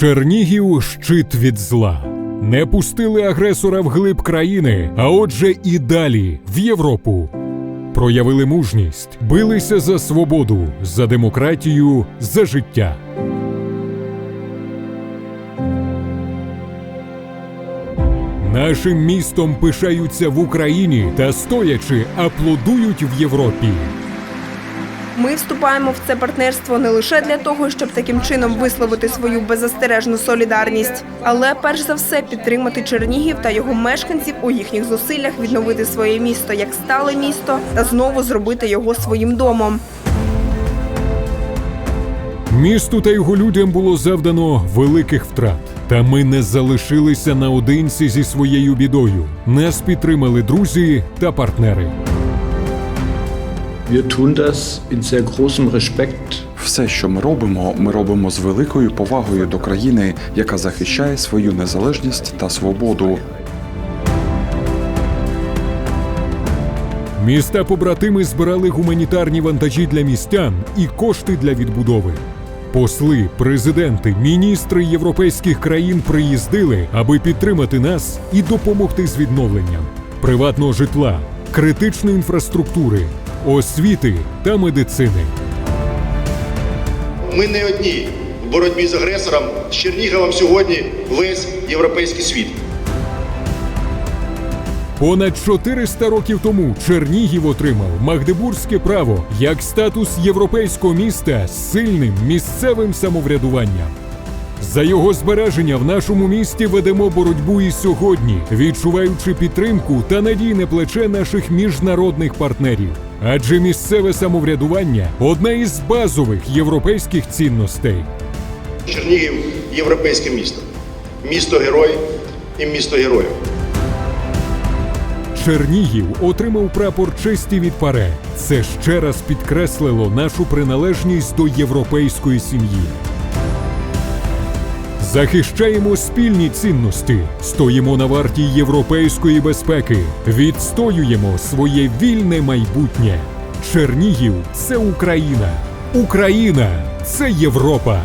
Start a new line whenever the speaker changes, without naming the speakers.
Чернігів щит від зла. Не пустили агресора вглиб країни, а отже і далі в Європу. Проявили мужність, билися за свободу, за демократію, за життя. Нашим містом пишаються в Україні та стоячи аплодують в Європі.
Ми вступаємо в це партнерство не лише для того, щоб таким чином висловити свою беззастережну солідарність, але перш за все підтримати Чернігів та його мешканців у їхніх зусиллях відновити своє місто як стале місто та знову зробити його своїм домом.
Місту та його людям було завдано великих втрат. Та ми не залишилися наодинці зі своєю бідою. Нас підтримали друзі та партнери.
Все, що ми робимо, ми робимо з великою повагою до країни, яка захищає свою незалежність та свободу.
Міста побратими збирали гуманітарні вантажі для містян і кошти для відбудови. Посли, президенти, міністри європейських країн приїздили, аби підтримати нас і допомогти з відновленням приватного житла, критичної інфраструктури, освіти та медицини.
Ми не одні в боротьбі з агресором. З Черніговом сьогодні весь європейський світ.
Понад 400 років тому Чернігів отримав магдебурзьке право як статус європейського міста з сильним місцевим самоврядуванням. За його збереження в нашому місті ведемо боротьбу і сьогодні, відчуваючи підтримку та надійне плече наших міжнародних партнерів. Адже місцеве самоврядування одна із базових європейських цінностей.
Чернігів європейське місто. Місто герой і місто героїв.
Чернігів отримав прапор честі від ПАРЕ. Це ще раз підкреслило нашу приналежність до європейської сім'ї. Захищаємо спільні цінності, стоїмо на варті європейської безпеки, відстоюємо своє вільне майбутнє. Чернігів це Україна. Україна це Європа.